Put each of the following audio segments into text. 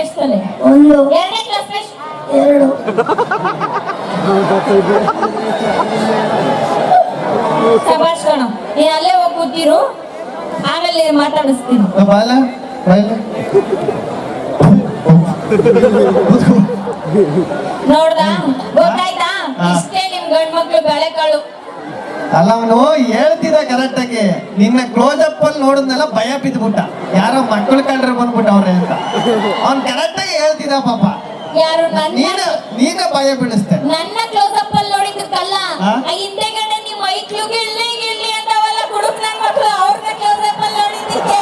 ಎಷ್ಟು ಒಂದು. ಎರಡನೇ ಕ್ಲಾಸ್ ಎರಡು. ಶಬಾಷ್ ಕಣ ನೀನ್ ಅಲ್ಲೇ ಹೋಗಿ ಕೂತಿರು ಆಮೇಲೆ ಮಾತಾಡಿಸ್ತೀನಿ. ಬಾಲ ನೋಡ್ದಾ? ಗೊತ್ತಾಯ್ತಾ? ಇಷ್ಟೇ ನಿಮ್ ಗಂಡ್ ಮಕ್ಳು ಬೆಳೆಕಾಳು ಅಲ್ಲ ಅವನು ಹೇಳ್ತಿದ್ದ ಕರೆಕ್ಟ್ ಆಗಿ ನಿನ್ನ ಕ್ಲೋಸ್ ಅಪ್ ಅಲ್ಲಿ ನೋಡಿದ್ನೆಲ್ಲ ಭಯ ಬಿದ್ಬಿಟ್ಟ ಯಾರೋ ಮಕ್ಕಳು ಕಂಡ್ರೆ ಬಂದ್ಬಿಟ್ಟ ಅವ್ರೆ ಅಂತ. ಅವ್ನ್ ಕರೆಕ್ಟ್ ಆಗಿ ಹೇಳ್ತಿದ್ದ ಪಾಪ. ಯಾರು ನೀನ ನೀನ ಭಯ ಬೀಳಿಸ್ತೆ ನನ್ನ ಕ್ಲೋಸ್ ಅಪ್ ಅಲ್ಲಿ ನೋಡಿದ್ದಕ್ಕಲ್ಲ ಹಿಂದೆ ಗಂಡ ನಿಮ್ ಮೈಕ್ಳು ಗಿಳ್ಳಿ ಗಿಳ್ಳಿ ಅಂತಾವಲ್ಲ ಕುಡುಕ್ ನನ್ ಮಕ್ಕಳು ಅವ್ರನ್ನ ಕ್ಲೋಸ್ ಅಪ್ ಅಲ್ಲಿ ನೋಡಿದ್ದಕ್ಕೆ?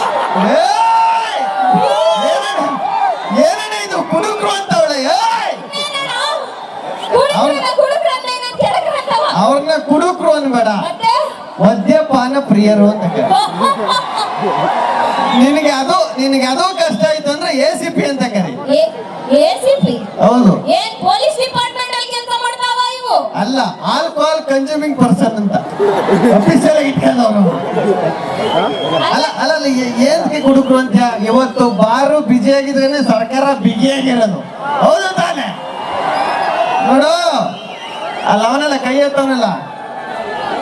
ಏನೇನ ಇದು ಕುಡುಕ್ರು ಅಂತವಳೆ? ಏಯ್! ಅವ್ರನ್ನ ಕುಡುಕ್ರು ಅನ್ಬೇಡ. ಮದ್ಯಪಾನ ಪ್ರಿಯರು ಅಂತ. ನಿನಗೆ ಅದು ನಿನಗೆ ಅದು ಕಷ್ಟ ಆಯ್ತು ಅಂದ್ರೆ ಎ ಸಿ ಪಿ ಅಂತ ಕರಿ ಹೌದು. ಅಲ್ಲಿ ಆಲ್ಕೋಹಾಲ್ ಕನ್ಸ್ಯೂಮಿಂಗ್ ಪರ್ಸನ್ ಅಂತ. ಆಗಿ ಇಟ್ಕೊಂಡವ್ರು ಅಲ್ಲ ಅಲ್ಲ ಅಲ್ಲ, ಏ- ಏನ್ಕೆ ಕುಡುಕ್ರು ಅಂತ ಇವತ್ತು ಬಾರು ಬಿಜಿ ಆಗಿದ್ರೇನೆ ಸರ್ಕಾರ ಬಿಗಿಯಾಗಿರೋದು. ಹೌದು ತಾನೆ. ನೋಡು. ಅಲ್ಲ ಅವನೆಲ್ಲ ಕೈ ಎತ್ತವನಲ್ಲ.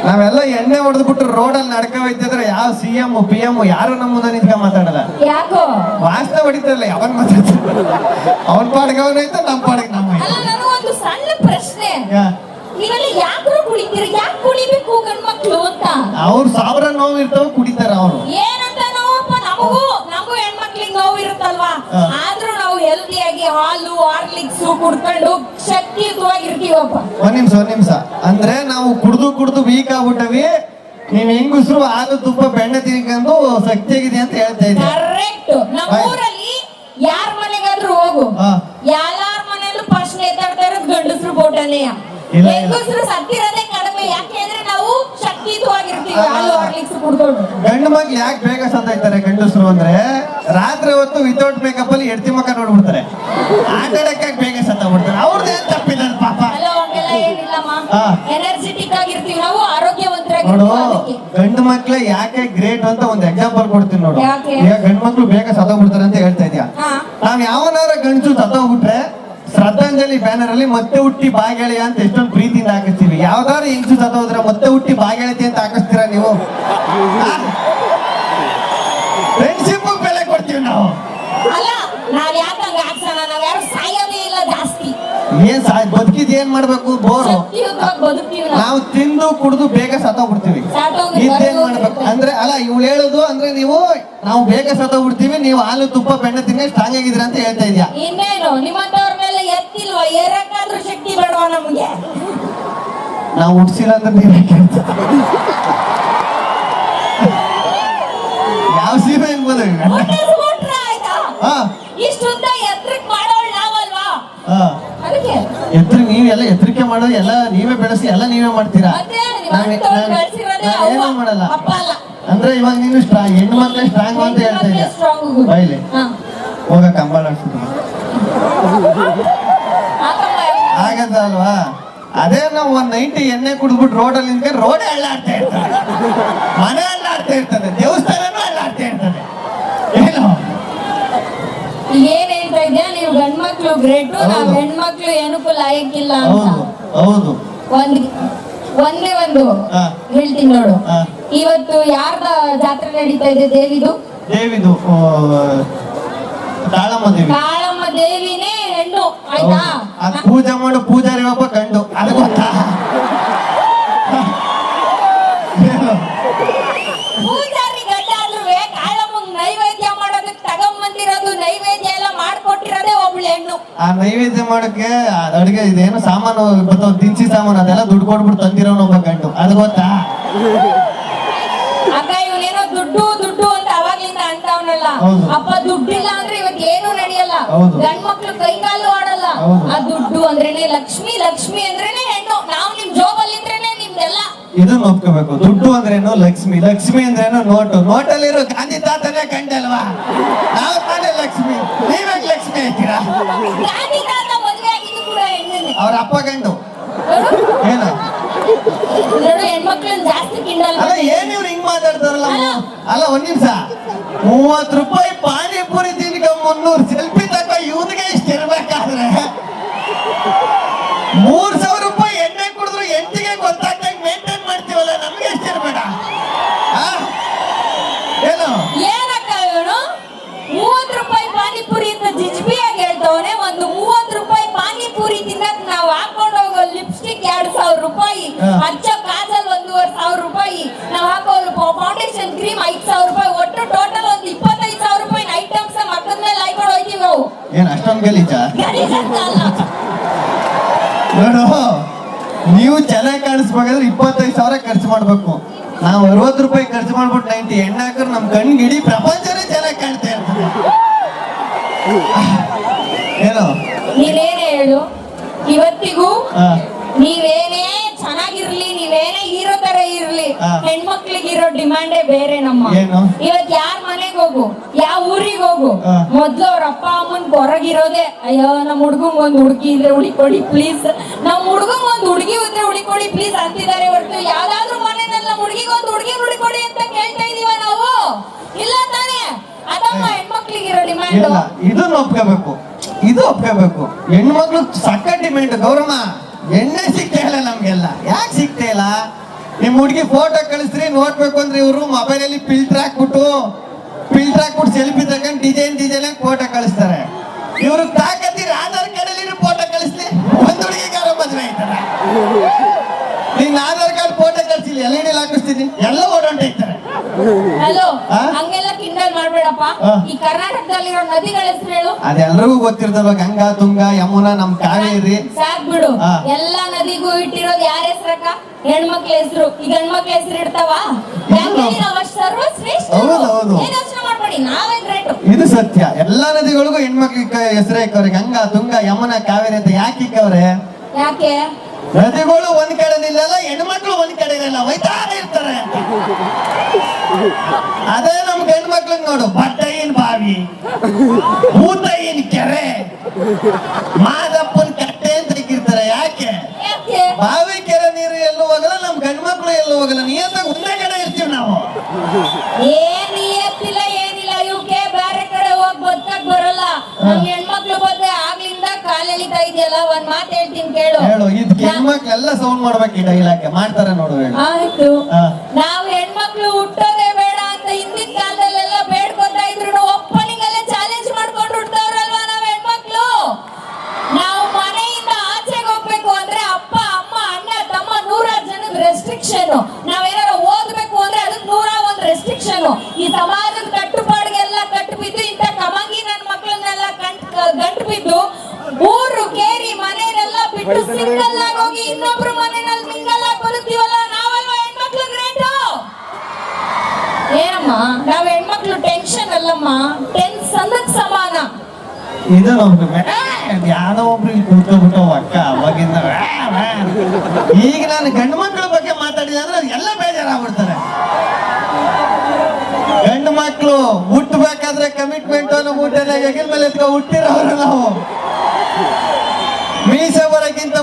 ನಾವೆಲ್ಲ ಎಣ್ಣೆ ಹೊಡೆದ್ಬಿಟ್ಟು ರೋಡಲ್ಲಿ ನಡ್ಕ ಹೋಯ್ತಿದ್ರೆ ಯಾವ ಸಿ ಎಂ ಪಿ ಎಂ ಯಾರು ನಮ್ಮ ಮುಂದೆ ನಿಂತ್ಕ ಮಾತಾಡಲ್ಲ. ಯಾಕೋ? ವಾಸ್ತವ ಹೊಡಿತಾರಲ್ಲ ಯಾವಾಗ ಮಾತಾಡ್ತಾರೆ ಅವನ್ ಪಾಡಿಗೆ ಅವನೈತೆ ನಮ್ಮ ಪಾಡಿಗೆ ನಮ್ಮ ಅಲ್ಲ ನನಗೊಂದು ಸಣ್ಣ ಪ್ರಶ್ನೆ. ನೀವೆಲ್ಲ ಯಾಕ್ರು ಕುಳಿತೀರ? ಯಾಕೆ ಕುಳಿಬೇಕು ಗಂಡ್ಮಕ್ಳು ಅಂತ? ಅವ್ರು ಸಾವಿರ ನೋವು ಇರ್ತಾವ ಹಾಲು ಹಾರ್ಲಿಕ್ಸ್ ಕುಡ್ಕೊಂಡು ಶಕ್ತಿಯುತವಾಗಿರ್ತೀವಪ್ಪ ಒಂದ್ ನಿಮಿಷ ಒಂದ್ ನಿಮಿಷ. ಅಂದ್ರೆ ನಾವು ಕುಡ್ದು ಕುಡ್ದು ವೀಕ್ ಆಗ್ಬಿಟ್ಟವಿ. ನೀವ್ ಹೆಂಗಸ್ರು ಹಾಲು ತುಪ್ಪ ಬೆಣ್ಣೆ ತಿನ್ಕೊಂಡು ಶಕ್ತಿ ಆಗಿದೆ ಅಂತ ಹೇಳ್ತಾ ಇದ್ದೀವಿ ಕರೆಕ್ಟ್ ನಮ್ಮ ಊರಲ್ಲಿ ಯಾರ ಮನೆಗಾದ್ರೂ ಹೋಗು. ಹಾ. ಎಲ್ಲಾರ ಮನೆಯಲ್ಲೂ ಫಸ್ಟ್ ನೇತಾಡ್ತಾ ಇರೋದು ಗಂಡಸ್ರು ಬೋಟನೆಯ ಇಲ್ಲ, ಇಲ್ಲ. ಹೆಂಗಸ್ರು ಸತ್ತಿರೋದೇ ಕಡಿಮೆ. ಯಾಕೆ ಹಾಲು ಹಾರ್ಲಿಕ್ಸ್ ಕುಡ್ಕೊಂಡು. ಗಂಡು ಮಕ್ಳು ಯಾಕೆ ಬೇಗ ಸತ್ತೋಯ್ತಾರೆ ಗಂಡಸರು ಅಂದ್ರೆ ರಾತ್ರಿ ಹೊತ್ತು ವಿತೌಟ್ ಮೇಕಪ್ ಅಲ್ಲಿ ಹೆಡ್ತಿ ಮಕ್ಕ ನೋಡ್ಬಿಡ್ತಾರೆ. ಆಟ ಆಡಕ್ಕೆ ಬೇಗ ಸತ್ತೋಗ್ಬಿಡ್ತಾರೆ. ಅವ್ರದ್ದು ಏನ್ ತಪ್ಪಿಲ್ಲ ಪಾಪ. ಅಲ್ಲ ಹಂಗೆಲ್ಲ ಏನಿಲ್ಲಮ್ಮ. ಹಾ. ಎನರ್ಜೆಟಿಕ್ ಆಗಿರ್ತೀವಿ ನಾವು ನೋಡು ಗಂಡು ಮಕ್ಳು ಯಾಕೆ ಗ್ರೇಟ್ ಅಂತ ಒಂದು ಎಕ್ಸಾಂಪಲ್ ಕೊಡ್ತೀನಿ ನೋಡು. ಯಾಕೆ? ಈಗ ಗಂಡು ಮಕ್ಳು ಬೇಗ ಸತ್ತೋಗ್ಬಿಡ್ತಾರೆ ಅಂತ ಹೇಳ್ತಾ ಇದೀಯ? ಹಾ. ನಾವ್ ಯಾವನಾರ ಗಂಡಸು ಸತ್ತೋಗ್ಬಿಟ್ರೆ ಶ್ರದ್ಧಾಂಜಲಿ ಬ್ಯಾನರ್ ಅಲ್ಲಿ ಮತ್ತೆ ಹುಟ್ಟಿ ಬಾಗೆಳೆಯ ಅಂತ ಎಷ್ಟೊಂದು ಪ್ರೀತಿಯಿಂದ ಹಾಕಿಸ್ತೀವಿ ಯಾವ್ದಾದ್ರು ಹೆಂಗಸು ಸತೋದ್ರ ಮತ್ತೆ ಹುಟ್ಟಿ ಬಾಗೆಳತಿ ಅಂತ ಹಾಕಿಸ್ತೀರಾ ನೀವು? ಫ್ರೆಂಡ್ಶಿಪ್ ಬೆಲೆ ಕೊಡ್ತೀವಿ ನಾವು. ಅಲ್ಲ ನಾವ್ ಯಾಕೆ ಹಂಗ ಹಾಕ್ಸೋಣ ನಾವ್ ಯಾರು ಸಾಯೋದೇ ಇಲ್ಲ ಜಾಸ್ತಿ. ಏನ್ ಸಾ ಬದುಕಿದ್ ಏನ್ ಮಾಡ್ಬೇಕು? ಬೋರು ಬದುಕ್ತೀವಿ ನಾವು. ನಾವು ತಿಂದು ಕುಡಿದು ಬೇಗ ಸತ್ತೋಗ್ಬಿಡ್ತೀವಿ. ಸತ್ತೋಗಿ ಇದೇನ್ ಮಾಡ್ಬೇಕು? ಅಂದ್ರೆ ಅಲ್ಲ ಇವ್ಳು ಹೇಳುದು ಅಂದ್ರೆ ನೀವು ನಾವು ಬೇಗ ಸತ್ತೋಗ್ಬಿಡ್ತೀವಿ ನೀವು ಹಾಲು ತುಪ್ಪ ಬೆಣ್ಣೆ ತಿನ್ನ ಸ್ಟ್ರಾಂಗ್ ಆಗಿದ್ದೀರಾ ಅಂತ ಹೇಳ್ತಾ ಇದ್ಯಾ? ಇನ್ನೇನು ನಿಮ್ಮಂತವ್ರ ಎತ್ತಿಲ್ವಾ ಏರಕ್ಕಾದ್ರೂ ಶಕ್ತಿ ಬೇಡವ ನಮ್ಗೆ? ನಾವು ಹುಡ್ಸಿಲ್ಲ ಅಂದ್ರೆ ನೀವೇ ಯಾವ ಸೀಮೆ ಹೆಂಗ್ ಹಾ. ಇಷ್ಟುದ್ದ ಎತ್ರಕ್ ಮಾಡೋಳ್ ನಾವಲ್ವಾ? ಹಾ. ಅದಕ್ಕೆ? ಎತ್ರ ನೀವೆಲ್ಲ ಎತ್ತರಿಕೆ ಮಾಡೋ ಎಲ್ಲ ನೀವೇ ಬೆಳೆಸಿ ಎಲ್ಲ ನೀವೇ ಮಾಡ್ತೀರಾ? ಅವ್ವ, ಮಾಡಲ್ಲ. ಅಂದ್ರೆ ಇವಾಗ ನೀನು ಸ್ಟ್ರಾಂಗ್ ಹೆಣ್ಣು ಮಕ್ಕಳೇ ಸ್ಟ್ರಾಂಗ್ ಅಂತ ಹೇಳ್ತಾ ಇದೀಯ ಬೈಲಿ. ಹೋಗ ಕಂಬಳ ಆಡ್ಸಿದ್ರು ಆತಮ್ಮ, ಆಗದ ಅಲ್ವಾ ಅದೇ ನಾವು ಒಂದ್ ನೈಂಟಿ ಎಣ್ಣೆ ಕುಡಿದ್ಬಿಟ್ಟು ರೋಡಲ್ಲಿ ನಿಂತ್ಕೊಂಡು ರೋಡ್ ಅಳ್ಳಾಡ್ತಾ ಇರ್ತದೆ. ಮನೆ ಅಳ್ಳಾಡ್ತಾ ಇರ್ತದೆ ದೇವಸ್ಥಾನನೂ ಅಳ್ಳಾಡ್ತಾ ಇರ್ತದೆ. ಏನು? ಏನ್ ಹೇಳ್ತಾ ಇದ್ಯಾ? ನೀವು ಗಂಡ್ಮಕ್ಳು ಗ್ರೇಟು ನಾವ್ ಹೌದು. ಹೆಣ್ಮಕ್ಳು ಏನಕ್ಕೂ ಲಾಯಕ್ಕಿಲ್ಲ ಅಂತ. ಹೌದು ಹೌದು. ಒಂದ್ ಒಂದೇ ಒಂದು ಹಾ. ಹೇಳ್ತೀನಿ ನೋಡು. ಹಾ. ಇವತ್ತು ಯಾರ್ದ ಜಾತ್ರೆ ನಡೀತಾ ಇದೆ ದೇವಿದು? ದೇವಿದು ಆ, ತಾಳಮ್ಮ ದೇವಿ. ಕಾಳಮ್ಮ ದೇವಿನೇ ಆಯ್ತಾ? ಅದ್ ಪೂಜೆ ಮಾಡು ಪೂಜಾರಿ ಒಬ್ಬ ಕಂಡು ಅದು ಗೊತ್ತಾ? ಪೂಜಾರಿ ಪೂಜಾರಿ ಗಡ್ಡ ಆದ್ರೂ ಕಾಳಮ್ಮಂಗ್ ನೈವೇದ್ಯ ಮಾಡೋದಕ್ಕೆ ತಗೊಂಬಂದಿರೋದು ನೈವೇದ್ಯ ಎಲ್ಲ ಮಾಡ್ಕೊಟ್ಟಿರೋದೇ ಒಬ್ಳು ಹೆಣ್ಣು. ಆ ನೈವೇದ್ಯ ಮಾಡಕ್ಕೆ ಅದ್ ಅಡ್ಗೆ ಇದೇನು ಸಾಮಾನು ಬರ್ತಾವ ದಿನಸಿ ಸಾಮಾನು ಅದೆಲ್ಲ ದುಡ್ಡು ಕೊಟ್ಬಿಟ್ಟು ತಂದಿರೋನು ಒಬ್ಬ ಗಂಡು. ಅದು ಗೊತ್ತಾ? ಅಕ್ಕ ಇವನೇನೋ ದುಡ್ಡು ದುಡ್ಡು ಅಂತ ಅವಾಗ್ಲಿಂದ ಅಂತಾವನಲ್ಲ ಹೌದು. ಅಪ್ಪ ದುಡ್ಡಿಲ್ಲ ಅಂದ್ರೆ ಏನು ನಡೆಯಲ್ಲ. ಗಂಡ್ ಮಕ್ಳು ಕೈಕಾಲು ಆಡಲ್ಲ. ಆ ದುಡ್ಡು ಅಂದ್ರೇನೆ ಲಕ್ಷ್ಮಿ ಲಕ್ಷ್ಮಿ ಅಂದ್ರೇನೆ ಹೆಣ್ಣು. ನಾವು ನಿಮ್ ಜೋಬಲ್ಲಿ ಇದ್ರೇನೆ ನಿಮ್ದೆಲ್ಲ. ಇದನ್ನ ಒಪ್ಕೋಬೇಕು ದುಡ್ಡು ಅಂದ್ರೇನು ಲಕ್ಷ್ಮಿ ಲಕ್ಷ್ಮಿ ಅಂದ್ರೇನು ನೋಟು. ನೋಟಲ್ಲಿರೋ ಗಾಂಧಿ ತಾತನೇ ಕಂಡಲ್ವಾ? ನಾವು ತಾನೇ ಲಕ್ಷ್ಮಿ. ನೀವೇ ಲಕ್ಷ್ಮಿ ಐತೀರಾ ಗಾಂಧಿ ತಾತ ಮದ್ವೆ ಆಗಿದ್ದು ಕೂಡ ಹೆಣ್ಣನೆ ಅವ್ರ ಅಪ್ಪ ಗಂಡು. ಏನಾಯ್ತು ಏನು? ಅಲ್ಲ ಇವ್ರು ಹಿಂಗ್ ಮಾತಾಡ್ತಾರಲ್ಲ? ಅಲ್ಲ. ಒಂದ್ ನಿಮಿಷ. ಮೂವತ್ ರೂಪಾಯಿ ಪಾನಿಪುರಿ ತಿನ್ಕ ಮುನ್ನೂರು ಸೆಲ್ಫಿ ತಕ ಇವ್ನಿಗೆ ಇಷ್ಟ ಇರ್ಬೇಕಾದ್ರೆ ಮೂರ್ ಸಾವಿರ ಗಲೀಜ್ ಅಷ್ಟೊಂದು ಗಲೀಜ? ನೋಡು ನೀವು ಚೆನ್ನಾಗಿ ಕಾಣಿಸ್ಬೇಕಾದ್ರೆ ಇಪ್ಪತ್ತೈದು ಸಾವಿರ ಖರ್ಚು ಮಾಡ್ಬೇಕು. ನಾವು ಅರವತ್ತು ರೂಪಾಯಿ ಖರ್ಚು ಮಾಡ್ಬಿಟ್ಟು ನೈಂಟಿ ಎಣ್ಣೆ ಹಾಕಿದ್ರೆ ನಮ್ ಕಣ್ಣಿಗೆ ಇಡೀ ಪ್ರಪಂಚನೇ ಚೆನ್ನಾಗಿ ಕಾಣ್ತಾ ಇರ್ತದೆ. ಏನೋ ನೀವೇನೇ ಹೇಳು? ಇವತ್ತಿಗೂ ಹಾ ನೀವೇನೇ ಚೆನ್ನಾಗಿರ್ಲಿ ನೀವೇನೇ ಹೀರೋ ತರ ಇರ್ಲಿ ಹಾ. ಹೆಣ್ಮಕ್ಳಿಗೆ ಇರೋ ಡಿಮಾಂಡೇ ಬೇರೆ ನಮ್ಮ? ಇವತ್ ಯಾರ್ ಮನೆಗ್ ಹೋಗು ಯಾವ ಊರಿಗೆ ಹೋಗು ಮೊದ್ಲು ಅವ್ರ ಅಪ್ಪ ಅಮ್ಮನ್ ಹೊರಗಿರೋದೆ ಅಯ್ಯೋ ನಮ್ ಹುಡ್ಗಂಗ್ ಒಂದ್ ಹುಡುಗಿ ಇದ್ರೆ ಹುಡಿಕೊಡಿ ಪ್ಲೀಸ್ ನಮ್ ಹುಡ್ಗಂಗ್ ಒಂದ್ ಹುಡುಗಿ ಇದ್ರೆ ಹುಡಿಕೊಡಿ ಪ್ಲೀಸ್ ಅಂತಿದ್ದಾರೆ ಹೊರತು. ಯಾವ್ದಾದ್ರು ಮನೆಯಲ್ಲ ನಮ್ ಹುಡುಗಿಗೆ ಒಂದ್ ಹುಡುಗಿ ಹುಡಿಕೊಡಿ ಅಂತ ಕೇಳ್ತಾ ಇದೀವ ನಾವು? ಇಲ್ಲ ತಾನೇ? ಅದಮ್ಮ ಹೆಣ್ಮಕ್ಳಿಗಿರೋ ಡಿಮಾಂಡ್ ಇಲ್ಲ ಇದನ್ನ ಒಪ್ಕೋಬೇಕು. ಇದು ಒಪ್ಕೋಬೇಕು. ಹೆಣ್ಮಕ್ಳು ಸಕ್ಕ ಡಿಮ್ಯಾಂಡ್ ಗೌರಮ್ಮ. ಎಣ್ಣೆ ಸಿಗ್ತಾ ಇಲ್ಲ ನಮ್ಗೆಲ್ಲ. ಯಾಕೆ ಸಿಗ್ತಾ ಇಲ್ಲ? ನಿಮ್ ಹುಡುಗಿ ಫೋಟೋ ಕಳಿಸ್ರಿ, ನೋಡ್ಬೇಕು ಅಂದ್ರೆ ಇವರು ಮೊಬೈಲ್ ಅಲ್ಲಿ ಫಿಲ್ಟರ್ ಹಾಕ್ಬಿಟ್ಟು ಫಿಲ್ಟರ್ ಹಾಕ್ಬಿಟ್ಟು ಸೆಲ್ಫಿ ತಗೊಂಡು ಡಿಸೈನ್ ಡಿಸೈನ್ ಫೋಟೋ ಕಳಿಸ್ತಾರೆ. ಇವ್ರಿಗೆ ತಾಕತ್ತೀರಿ ಆಧಾರ್ ಕಾರ್ಡ್ ಅಲ್ಲಿ ಫೋಟೋ ಕಳಿಸ್ಲಿ, ಒಂದ್ ಹುಡುಗಿಗಾರ ಮದ್ವೆ ಆಯ್ತಾರ ನೀನ್ ಆಧಾರ್ ಕಾರ್ಡ್ ಫೋಟೋ ಕಳ್ಸಿಲ್ಲ ಎಲ್ ಇಡಿ ಹಾಕಿಸ್ತೀನಿ. ಎಲ್ಲ ಓಡಾಡ್ತಾರೆ ಹಲೋ ಆ? ಹಂಗೆಲ್ಲ ಕಿಂಡಲ್ ಮಾಡ್ಬೇಡಪ್ಪ. ಆ. ಈ ಕರ್ನಾಟಕದಲ್ಲಿರೋ ನದಿಗಳ ಹೆಸರು ಹೇಳು. ಅದೆಲ್ಲರಿಗೂ ಗೊತ್ತಿರ್ತಲ್ವ ಗಂಗಾ ತುಂಗಾ ಯಮುನಾ ನಮ್ ಕಾವೇರಿ? ಸಾಕ್ ಬಿಡು. ಆ. ಎಲ್ಲಾ ನದಿಗೂ ಇಟ್ಟಿರೋದು ಯಾರ ಹೆಸರಕ್ಕ? ಹೆಣ್ಮಕ್ಳ ಹೆಸರು. ಈ ಗಂಡ್ಮಕ್ಳ ಹೆಸರು ಇಡ್ತಾವ? ಯಾಕೆ ಹೌದು. ನಾವು ಅಷ್ಟು ಸರ್ವಶ್ರೇಷ್ಠ. ಹೌದು, ಹೌದು. ಏನ್ ಯೋಚನೆ ಮಾಡ್ಬೇಡಿ ನಾವೇ ಗ್ರೇಟ್. ಇದು ಸತ್ಯ. ಎಲ್ಲಾ ನದಿಗಳಿಗೂ ಹೆಣ್ಮಕ್ಳಿಗೆ ಹೆಸರೇ ಇಕ್ಕವ್ರೆ. ಗಂಗಾ ತುಂಗಾ ಯಮುನಾ ಕಾವೇರಿ ಅಂತ ಯಾಕೆ ಇಕ್ಕವ್ರೆ? ಯಾಕೆ? ನದಿಗಳು ಒಂದ್ ಕಡೆ ನಿಲ್ಲಲ್ಲ ಹೆಣ್ಮಕ್ಳು ಒಂದ್ ಕಡೆ ನಿಲ್ಲ ಒಯ್ತಾ ಇರ್ತಾರೆ. ಅದೇ ನಮ್ಗೆ ಹೆಣ್ಮಕ್ಳಿಗೆ ನೋಡು ಬಟ್ಟೈನ್ ಬಾವಿ ಏನು ಕೆರೆ ಮಾದಪ್ಪನ್ ಕಟ್ಟೆ ಅಂತ ಇಕ್ಕಿರ್ತಾರೆ ಯಾಕೆ? ಬಾವಿ ಕೆರೆ ನೀರು ಎಲ್ಲೂ ಹೋಗಲ್ಲ ನಮ್ ಗಂಡ್ಮಕ್ಳು ಎಲ್ಲೂ ಹೋಗಲ್ಲ ನಿಯತ್ತಾಗ ಒಂದೇ ಕಡೆ ಇರ್ತೀವಿ ನಾವು. ಏನ್ ಎತ್ತಿಲ್ಲ ಏನಿಲ್ಲ ಇವಕ್ಕೆ ಬೇರೆ ಕಡೆ ಹೋಗ್ ಬದುಕಕ್ ಬರಲ್ಲ. ನಮ್ ಹೆಣ್ಮಕ್ಳು ಬಂದ್ರೆ ಆಗ್ಲಿಂದ ಕಾಲೆಳಿತಾ ಇದೆಯಲ್ಲ ಒಂದ್ ಮಾತು ಹೇಳ್ತೀನಿ. ಹೇಳು ಇದಕ್ಕೆ ಹೆಣ್ಮಕ್ಳೆಲ್ಲ ಸೌಂಡ್ ಮಾಡ್ಬೇಕು ಈ ಡೈಲಾಗ್ ಮಾಡ್ತಾರೆ ನೋಡು ಹೇಳು. ಆಯ್ತು. ನಾವು ಇದು ಯಾರೋ ಒಬ್ರು ಇಲ್ಲಿ ಅಕ್ಕ, ಅವಾಗಿಂದ. ಈಗ ನಾನು ಗಂಡು ಮಕ್ಕಳ ಬಗ್ಗೆ ಮಾತಾಡಿದೆ ಅಂದ್ರೆ ಅದು ಎಲ್ಲ ಬೇಜಾರಾಗ್ಬಿಡ್ತಾರೆ ಗಂಡು ಮಕ್ಕಳು ಹುಟ್ಟಬೇಕಾದ್ರೆ ಕಮಿಟ್ಮೆಂಟ್ ಅನ್ನೋ ಊಟನ ಎಗಿನ ಮೇಲೆ ಎತ್ಕೊ ಹುಟ್ಟಿರೋರು ನಾವು ಮೀಸೆ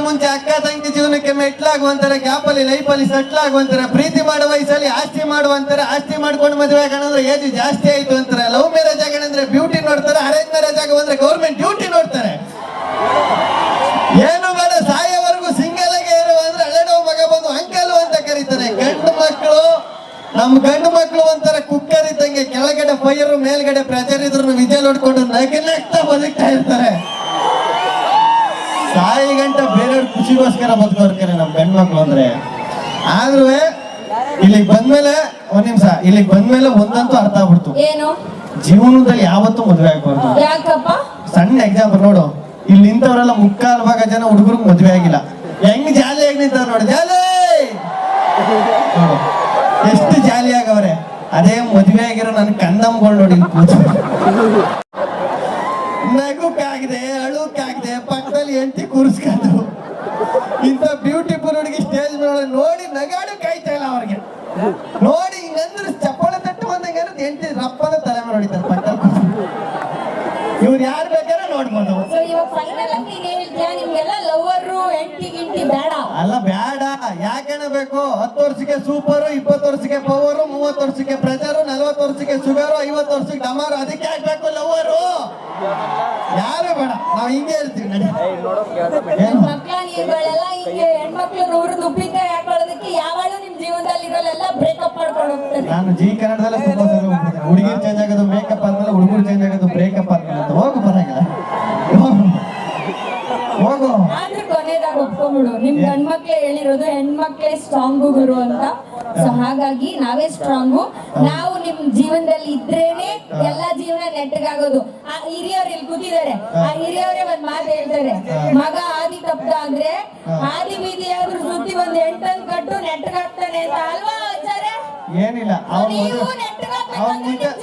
ಮುಂಚೆ ಅಕ್ಕ ತಂಗಿ ಜೀವನಕ್ಕೆ ಮೆಟ್ಲಾಗುವಂತಾರೆ ಗ್ಯಾಪಲ್ಲಿ, ಲೈಫಲ್ಲಿ ಸೆಟ್ಲ್ ಆಗುವಂತಾರೆ ಪ್ರೀತಿ ಮಾಡುವ ವಯಸ್ಸಲ್ಲಿ ಆಸ್ತಿ ಮಾಡುವಂತಾರೆ ಆಸ್ತಿ ಮಾಡ್ಕೊಂಡು ಮದುವೆ ಆಗೋಣಂದ್ರೆ ಏಜ್ ಜಾಸ್ತಿ ಆಯ್ತು ಅಂತಾರೆ. ಲವ್ ಮ್ಯಾರೇಜ್ ಆಗಣಂದ್ರೆ ಬ್ಯೂಟಿ ನೋಡ್ತಾರೆ ಅರೇಂಜ್ ಮ್ಯಾರೇಜ್ ಆಗೋ ಅಂದ್ರೆ ಗೌರ್ಮೆಂಟ್ ಡ್ಯೂಟಿ ನೋಡ್ತಾರೆ. ಏನು ಬೇಡ, ಸಾಯೋವರೆಗೂ ಸಿಂಗಲ್ ಆಗಿ ಇರೋ ಅಂದ್ರೆ ಅಳೆಡೋ ಮಗ ಬಂದು ಅಂಕಲ್ ಅಂತ ಕರೀತಾರೆ. ಗಂಡು ಮಕ್ಕಳು, ನಮ್ ಗಂಡು ಮಕ್ಕಳು ಒಂಥರ ಕುಕ್ಕರ್ ಇದ್ದಂಗೆ ಕೆಳಗಡೆ ಫೈರ್ ಮೇಲ್ಗಡೆ ಪ್ರಚಾರ ಇದ್ರು ವಿಜಯ ನೋಡ್ಕೊಂಡು ನಗೆ ನಗ್ತಾ ಬದುಕ್ತಾ ಇರ್ತಾರೆ. ಸಾಯಿ ಗಂಟ ಬೇರೆಯವ್ರ ಖುಷಿಗೋಸ್ಕರ ಬದುಕೋರ್ತಾರೆ ನಮ್ ಗಂಡ್ಮಕ್ಳು ಅಂದ್ರೆ. ಆದ್ರೂ ಇಲ್ಲಿಗೆ ಬಂದ್ಮೇಲೆ ಒಂದ್ ನಿಮಿಷ ಇಲ್ಲಿಗೆ ಬಂದ್ಮೇಲೆ ಒಂದಂತೂ ಅರ್ಥ ಆಗ್ಬಿಡ್ತು. ಏನು? ಜೀವನದಲ್ಲಿ ಯಾವತ್ತೂ ಮದುವೆ ಆಗ್ಬಾರ್ದು. ಯಾಕಪ್ಪ? ಸಣ್ಣ ಎಕ್ಸಾಂಪಲ್ ನೋಡು. ಇಲ್ಲಿ ನಿಂತವರೆಲ್ಲ ಮುಕ್ಕಾಲು ಭಾಗ ಜನ ಹುಡುಗರು ಮದುವೆ ಆಗಿಲ್ಲ. ಹೆಂಗ್ ಜಾಲಿಯಾಗಿ ನಿಂತಾರ ನೋಡಿ. ಜಾಲಿ! ಎಷ್ಟು ಜಾಲಿ ಆಗವ್ರೆ ಅದೇ ಮದುವೆ ಆಗಿರೋ ನನ್ ಕಂದಮ್ಗಳು ನೋಡಿ. ಆಗಿದೆ ನಗುಕ್ಕಾಗಿದೆ ಎಂಟಿ ಕೂರಿಸ್ಕೊಂಡು ಇಂಥ ಬ್ಯೂಟಿಫುಲ್ ಹುಡುಗಿ ಸ್ಟೇಜ್ ಮೇಲೆ ನೋಡಿ ನಗಾಡು ಕಾಯ್ತಾ ಇಲ್ಲ ಅವ್ರಿಗೆ. ನೋಡಿ ಹಿಂಗಂದ್ರೆ ಚಪ್ಪಾಳೆ ತಟ್ಟು ಬಂದಂಗೆ ಎಂಟಿ ರಪ್ಪನ ತಲೆ ಮೇಲೆ ಹೊಡಿತಾರೆ. ಪಕ್ಕದಲ್ಲಿ ಇವ್ರು ಯಾರು ಬೇಕಾದ್ರೆ ನೋಡ್ಬೋದು. ಅಲ್ಲ ಬೇಡ. ಯಾಕೆನ ಬೇಕು ಹತ್ತು ವರ್ಷಕ್ಕೆ ಸೂಪರ್ ಇಪ್ಪತ್ತು ವರ್ಷಕ್ಕೆ ಪವರು ಮೂವತ್ತು ವರ್ಷಕ್ಕೆ ಪ್ರೆಷರು ನಲ್ವತ್ತು ವರ್ಷಕ್ಕೆ ಶುಗರು ಐವತ್ತು ವರ್ಷಕ್ಕೆ ಡಮಾರ್ ಅದಕ್ಕೆ ಹಾಕ್ಬೇಕು ಲವರು? ಯಾರು ಬೇಡ ನಾವ್ ಹಿಂಗೆ ಹೇಳ್ತೀವಿ ನಡಿ. ಏನು? ಮಕ್ಕಳ ನೀವುಗಳೆಲ್ಲ ಹಿಂಗೆ ಹೆಣ್ಮಕ್ಳು ನೂರು ದುಪ್ಪಿಕಾಯಿ ಹಾಕೊಳ್ಳೋದಕ್ಕೆ ಯಾವಾಗಲೂ ನಿಮ್ ಜೀವನದಲ್ಲಿ ಇರೋಲೆಲ್ಲ ಬ್ರೇಕಪ್ ಮಾಡ್ಕೊಂಡು ಹೋಗ್ತಾರೆ. ನಾನು ಜಿ ಕನ್ನಡದಲ್ಲೇ ತುಂಬಾ ಸಲ ಹುಡುಗಿರ್ ಚೇಂಜ್ ಆಗೋದು ಮೇಕಪ್ ಆದ್ಮೇಲೆ ಹುಡುಗರು ಚೇಂಜ್ ಆಗೋದು. ಒಪ್ಕೊಂಡ್ಬಿಡು ನಿಮ್ ಗಂಡ್ಮಕ್ಳೇ ಹೇಳಿರೋದು ಹೆಣ್ಮಕ್ಳೇ ಸ್ಟ್ರಾಂಗು ಗುರು ಅಂತ. ಸೊ ಹಾಗಾಗಿ ನಾವೇ ಸ್ಟ್ರಾಂಗು. ನಾವು ನಿಮ್ ಜೀವನದಲ್ಲಿ ಇದ್ರೇನೆ ಎಲ್ಲಾ ಜೀವನ ನೆಟ್ಟಗಾಗೋದು. ಆ ಹಿರಿಯವ್ರು ಇಲ್ಲಿ ಕೂತಿದ್ದಾರೆ. ಆ ಹಿರಿಯವರೇ ಒಂದ್ ಮಾತು ಹೇಳ್ತಾರೆ. ಮಗ ಆದಿ ತಪ್ಪ ಅಂದ್ರೆ ಆದಿ ಬೀದಿ ಆದ್ರೂ ಸುದ್ದಿ ಒಂದ್ ಎಂಟನ್ ಕಟ್ಟು ನೆಟ್ಟಗಾಗ್ತಾನೆ ಅಂತ ಅಲ್ವಾ ಆಚಾರ್ಯ? ಏನಿಲ್ಲ ನೀವು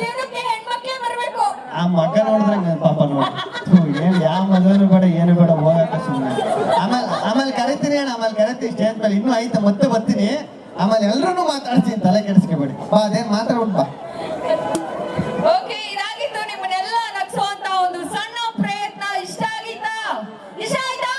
ಜೀವನಕ್ಕೆ ಹೆಣ್ಮಕ್ಳೇ ಬರ್ಬೇಕು. ಆ ಮಗ ನೋಡಿದ್ರೆ ಪಾಪ ನೋಡಿ. ಏನ್ ಯಾವ ಮದುವೆನೂ ಬೇಡ ಏನು ಬೇಡ ಹೋಗಕ್ಕೆ ಸುಮ್ಮನೆ ಆಮೇಲೆ ಆಮೇಲೆ ಸ್ಟೇಜ್ ಮೇಲೆ ಇನ್ನೂ ಐತೆ ಮತ್ತೆ ಬರ್ತೀನಿ. ಆಮೇಲೆ ಎಲ್ಲರೂ ಮಾತಾಡ್ತೀನಿ ತಲೆ ಕೆಡಿಸ್ಕೊಬೇಡಿ. ಬಾ ಅದೇನ್ ಮಾತಾಡ್ಬಿಟ್ಟು ಬಾ. ಓಕೆ ಇದಾಗಿತ್ತು ನಿಮ್ಮನ್ನೆಲ್ಲ ನಗ್ಸುವಂತ ಒಂದು ಸಣ್ಣ ಪ್ರಯತ್ನ. ಇಷ್ಟ ಆಗಿತ್ತಾ? ಇಷ್ಟ ಆಯ್ತಾ?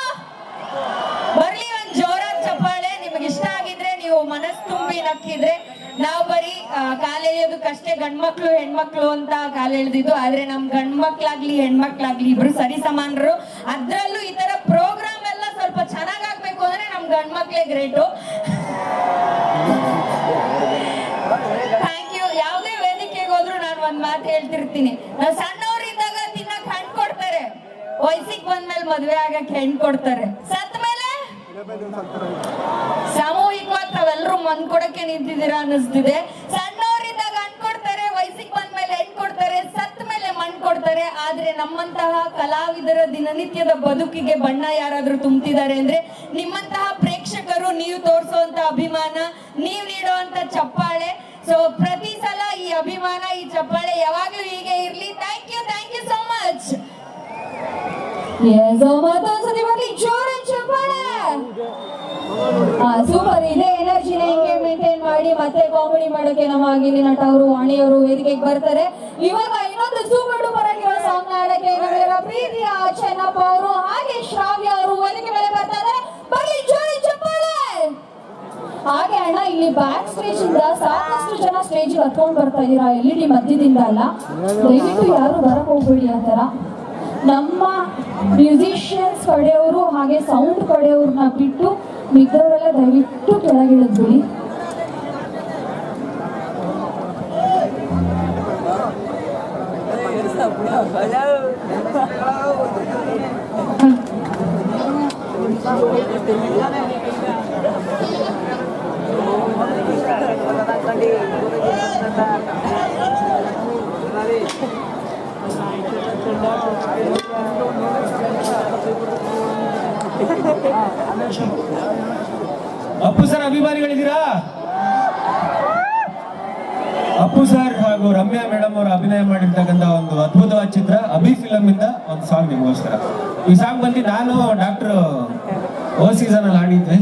ಬರ್ಲಿ ಒಂದ್ ಜೋರಾದ ಚಪ್ಪಾಳೆ. ನಿಮಗೆ ಇಷ್ಟ ಆಗಿದ್ರೆ ನೀವು ಮನಸ್ ತುಂಬಿ ನಕ್ಕಿದ್ರೆ. ನಾವು ಬರೀ ಆ, ಕಾಲ್ ಎಳೆಯೋದಕ್ಕಷ್ಟೇ ಗಂಡ್ಮಕ್ಳು ಹೆಣ್ಮಕ್ಳು ಅಂತ ಕಾಲೆಳೆದಿದ್ದು ಆದ್ರೆ ನಮ್ ಗಂಡ್ಮಕ್ಳಾಗ್ಲಿ ಹೆಣ್ಮಕ್ಳಾಗ್ಲಿ ಇಬ್ರು ಸರಿ ಸಮಾನರು. ಅದ್ರಲ್ಲೂ ಈ ತರ ಪ್ರೋಗ್ರಾಮ್ ಎಲ್ಲ ಸ್ವಲ್ಪ ಚೆನ್ನಾಗ್ ಅಂದ್ರೆ ಗಂಡ್ಮಕ್ಳೇ ಗ್ರೇಟು. ಥ್ಯಾಂಕ್ ಯು ಯಾವುದೇ ವೇದಿಕೆಗೆ ಹೋದ್ರು ನಾನು ಒಂದ್ ಮಾತು ಹೇಳ್ತಿರ್ತೀನಿ. ನಾವು ಸಣ್ಣವರಿದ್ದಾಗ ತಿನ್ನಕ್ ಹಣ್ಣು ಕೊಡ್ತಾರೆ. ವಯಸ್ಸಿಗೆ ಬಂದ್ಮೇಲೆ ಮದ್ವೆ ಆಗಕ್ ಹೆಣ್ ಕೊಡ್ತಾರೆ. ಸತ್ ಮೇಲೆ? ಸಾಮೂಹಿಕವಾಗಿ ತಾವೆಲ್ಲರೂ ಮಂದ್ ಕೊಡಕ್ಕೆ ನಿಂತಿದ್ದೀರಾ ಅನ್ನಿಸ್ತಿದೆ. ಸಣ್ಣವರಿದ್ದಾಗ ಆದ್ರೆ ನಮ್ಮಂತಹ ಕಲಾವಿದರ ದಿನನಿತ್ಯದ ಬದುಕಿಗೆ ಬಣ್ಣ ಯಾರಾದ್ರೂ ತುಂಬ್ತಿದ್ದಾರೆ ಅಂದ್ರೆ ನಿಮ್ಮಂತಹ ಪ್ರೇಕ್ಷಕರು ನೀವು ತೋರಿಸುವಂತ ಅಭಿಮಾನ, ನೀವು ನೀಡುವಂತ ಚಪ್ಪಾಳೆ. ಸೊ ಪ್ರತಿ ಸಲ ಈ ಅಭಿಮಾನ, ಈ ಚಪ್ಪಾಳೆ ಯಾವಾಗ್ಲೂ ಹೀಗೆ ಇರ್ಲಿ. Thank you thank you so much ಚಪ್ಪಾಳೆ. ಸೂಪರ್ ಇದೇ ಎನರ್ಜಿನ ಹಿಂಗೆ ಮೇಂಟೈನ್ ಮಾಡಿ ಮತ್ತೆ ಕಾಮಿಡಿ ಮಾಡೋಕೆ ನಮ್ಮ ಆಗಿಲಿ ನಟ ಅವರು ವಾಣಿಯವರು ವೇದಿಕೆಗೆ ಬರ್ತಾರೆ. ಇವಾಗ ಇನ್ನೊಂದು ಸೂಪರ್ ಡೂಪರ್ ನಮ್ಮೆಲ್ಲರ ಪ್ರೀತಿಯ ಚೆನ್ನಪ್ಪ ಅವರು, ಹಾಗೆ ಶ್ರಾವ್ಯ ಅವರು ವೇದಿಕೆ ಮೇಲೆ ಬರ್ತಾ ಇದ್ದಾರೆ ಜೋರಿ ಚಪ್ಪಾಳೆ! ಹಾಗೆ ಅಣ್ಣ, ಇಲ್ಲಿ ಬ್ಯಾಕ್ ಸ್ಟೇಜ್ ಇಂದ ಸಾಕಷ್ಟು ಜನ ಸ್ಟೇಜ್ ಹತ್ಕೊಂಡು ಬರ್ತಾ ಇದೀರಾ ಎಲ್ ಇ ಡಿ ಮಧ್ಯದಿಂದ ಅಲ್ಲ. ದಯವಿಟ್ಟು ಯಾರು ಬರಕ್ ಹೋಗ್ಬೇಡಿ ಆ ಥರ. ನಮ್ಮ ಮ್ಯೂಸಿಷಿಯನ್ಸ್ ಕಡೆಯವರು ಹಾಗೆ ಸೌಂಡ್ ಕಡೆಯವ್ರನ್ನ ಬಿಟ್ಟು ಮಿಕ್ಕವರೆಲ್ಲ ದಯವಿಟ್ಟು ಕೆಳಗಿಳಿದ್ಬಿಡಿ. ಅಪ್ಪು ಸರ್, ಅಭಿಮಾನಿಗಳಿದ್ದೀರಾ? ಅಪ್ಪು ಸರ್ ಹಾಗೂ ರಮ್ಯಾ ಮೇಡಮ್ ಅವರು ಅಭಿನಯ ಮಾಡಿರ್ತಕ್ಕಂಥ ಒಂದು ಅದ್ಭುತವಾದ ಚಿತ್ರ, ಅಭಿ ಫಿಲಮ್ ಇಂದ ಒಂದು ಸಾಂಗ್ ನಿಮಗೋಸ್ಕರ. ಈ ಸಾಂಗ್ ಬಂದು ನಾನು ಡಾಕ್ಟರ್ ಓ ಸೀಸನ್ ಅಲ್ಲಿ ಆಡಿದ್ದೆ